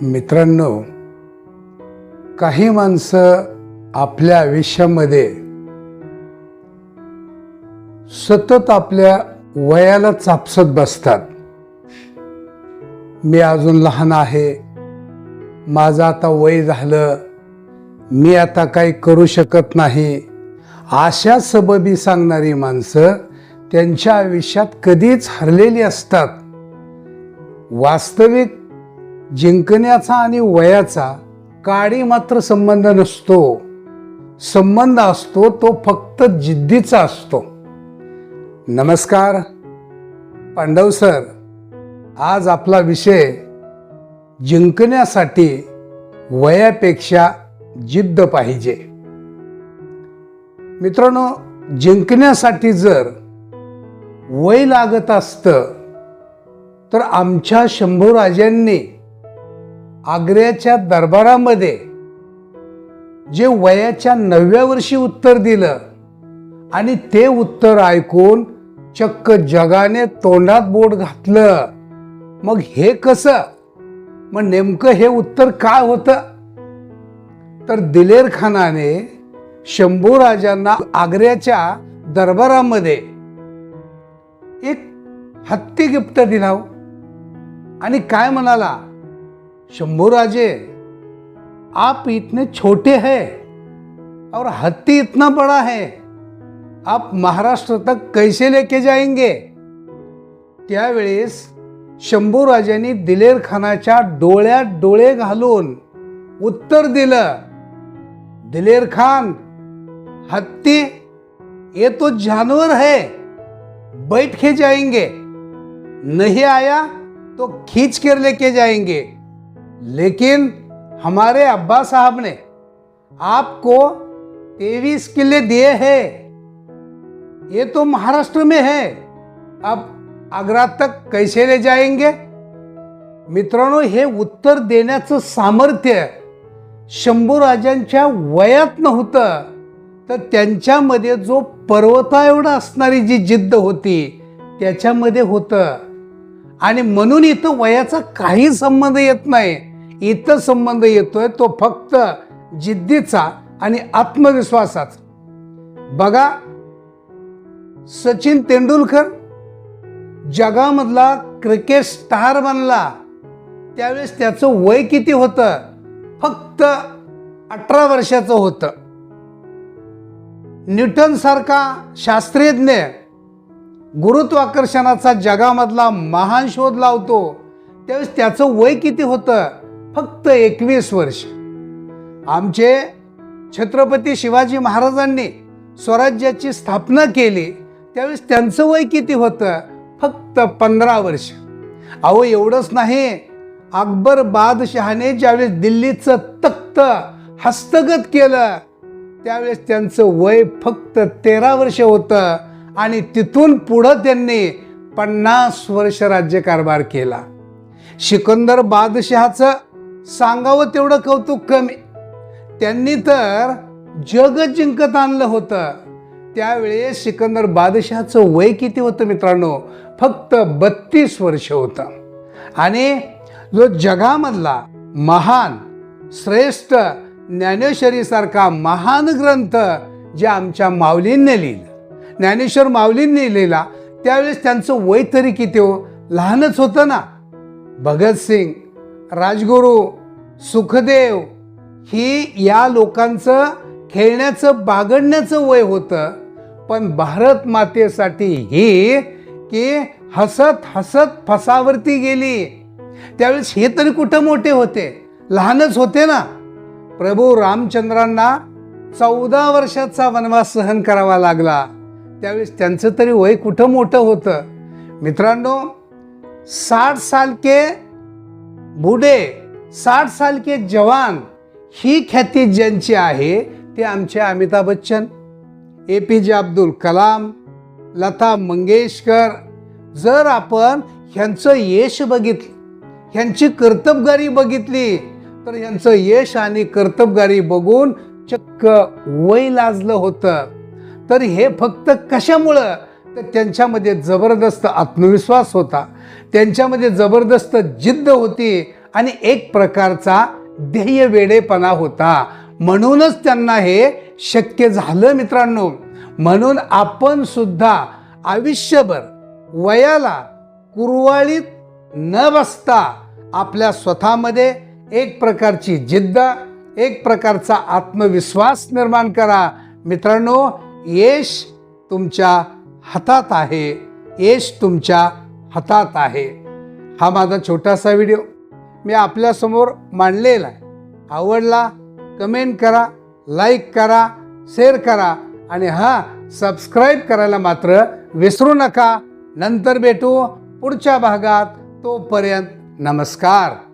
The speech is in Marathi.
मित्रांनो काही माणसं आपल्या आयुष्यामध्ये सतत आपल्या वयाला चापसत बसतात. मी अजून लहान आहे. माझं आता वय झालं. मी आता काही करू शकत नाही. अशा सबबी सांगणारी माणसं त्यांच्या आयुष्यात कधीच हरलेली असतात. वास्तविक जिंकण्याचा आणि वयाचा काडी मात्र संबंध नसतो. संबंध असतो तो फक्त जिद्दीचा असतो. नमस्कार पांडव सर. आज आपला विषय जिंकण्यासाठी वयापेक्षा जिद्द पाहिजे. मित्रांनो जिंकण्यासाठी जर वय लागत असतं तर आमच्या शंभूराजांनी आग्र्याच्या दरबारामध्ये जे वयाच्या नवव्या वर्षी उत्तर दिलं आणि ते उत्तर ऐकून चक्क जगाने तोंडात बोट घातलं मग हे कसं? मग नेमकं हे उत्तर काय होतं? तर दिलेर खानाने शंभू राजांना आग्र्याच्या दरबारामध्ये एक हत्ती गिफ्ट दिला आणि काय म्हणाला? शंभू राजे आप इतने छोटे हैं और हत्ती इतना बड़ा है आप महाराष्ट्र तक कैसे लेके जाएंगे? त्यावेळेस शंभूराजांनी दिलेर खानाच्या डोळ्यात डोळे घालून उत्तर दिलं दिलेर खान हत्ती ये तो जानवर है बैठ के जाएंगे नहीं आया तो खींच कर लेके जाएंगे। लेकिन हमारे अब्बा साहब ने आपको तेईस किले दिए हैं। ये तो महाराष्ट्र में है। अब आग्रा तक कैसे ले जाएंगे? मित्रांनो हे उत्तर देण्याचं सामर्थ्य शंभूराजांच्या वयात नव्हतं तर त्यांच्यामध्ये जो पर्वता एवढा असणारी जी जिद्द होती त्याच्यामध्ये होतं. आणि म्हणून इथं वयाचा काही संबंध येत नाही. इथं संबंध येतोय तो फक्त जिद्दीचा आणि आत्मविश्वासाचा. बघा सचिन तेंडुलकर जगामधला क्रिकेट स्टार बनला. त्यावेळेस त्याचं वय किती होतं? फक्त अठरा वर्षाचं होतं. न्यूटनसारखा शास्त्रज्ञ गुरुत्वाकर्षणाचा जगामधला महान शोध लावतो. त्यावेळेस त्याचं वय किती होतं? फक्त एकवीस वर्ष. आमचे छत्रपती शिवाजी महाराजांनी स्वराज्याची स्थापना केली त्यावेळेस त्यांचं वय किती होतं? फक्त पंधरा वर्ष. अहो एवढंच नाही. अकबर बादशहाने ज्यावेळेस दिल्लीचं तख्त हस्तगत केलं त्यावेळेस त्यांचं वय फक्त तेरा वर्ष होतं आणि तिथून पुढं त्यांनी पन्नास वर्ष राज्यकारभार केला. सिकंदर बादशहाचं सांगावं तेवढं कौतुक कमी. त्यांनी तर जग जिंकत आणलं होतं. त्यावेळेस सिकंदर बादशहाचं वय किती होतं मित्रांनो? फक्त बत्तीस वर्ष होतं. आणि जो जगामधला महान श्रेष्ठ ज्ञानेश्वरीसारखा महान ग्रंथ जे आमच्या माऊलींनी लिहिलं ज्ञानेश्वर माऊलींनी लिहिला त्यावेळेस त्यांचं वय तरी किती हो? लहानच होतं ना. भगतसिंग राजगुरू सुखदेव ही या लोकांचं खेळण्याचं बागडण्याचं वय होतं. पण भारत मातेसाठी ही की हसत हसत फसावरती गेली. त्यावेळेस हे तरी कुठं मोठे होते? लहानच होते ना. प्रभू रामचंद्रांना चौदा वर्षाचा वनवास सहन करावा लागला. त्यावेळेस त्यांचं तरी वय कुठं मोठं होतं? मित्रांनो साठ साल के बुडे साठ साल के जवान ही ख्याती ज्यांची आहे ते आमचे अमिताभ बच्चन ए पी जे अब्दुल कलाम लता मंगेशकर. जर आपण ह्यांचं यश बघितलं ह्यांची कर्तबगारी बघितली तर ह्यांचं यश आणि कर्तबगारी बघून चक्क वय लाजलं होतं. तर हे फक्त कशामुळं? तर त्यांच्यामध्ये जबरदस्त आत्मविश्वास होता. त्यांच्यामध्ये जबरदस्त जिद्द होती आणि एक प्रकारचा ध्येय वेडेपणा होता. म्हणूनच त्यांना हे शक्य झालं मित्रांनो. म्हणून आपण सुद्धा आयुष्यभर वयाला कुरवाळीत न बसता आपल्या स्वतःमध्ये एक प्रकारची जिद्द एक प्रकारचा आत्मविश्वास निर्माण करा. मित्रांनो यश तुमच्या हातात आहे यश तुमच्या हातात आहे. हा माझा छोटासा व्हिडिओ. मी आपल्यासमोर मांडलेला आहे. आवडला कमेंट करा लाईक करा शेअर करा आणि हां सबस्क्राईब करायला मात्र विसरू नका. नंतर भेटू पुढच्या भागात. तोपर्यंत नमस्कार.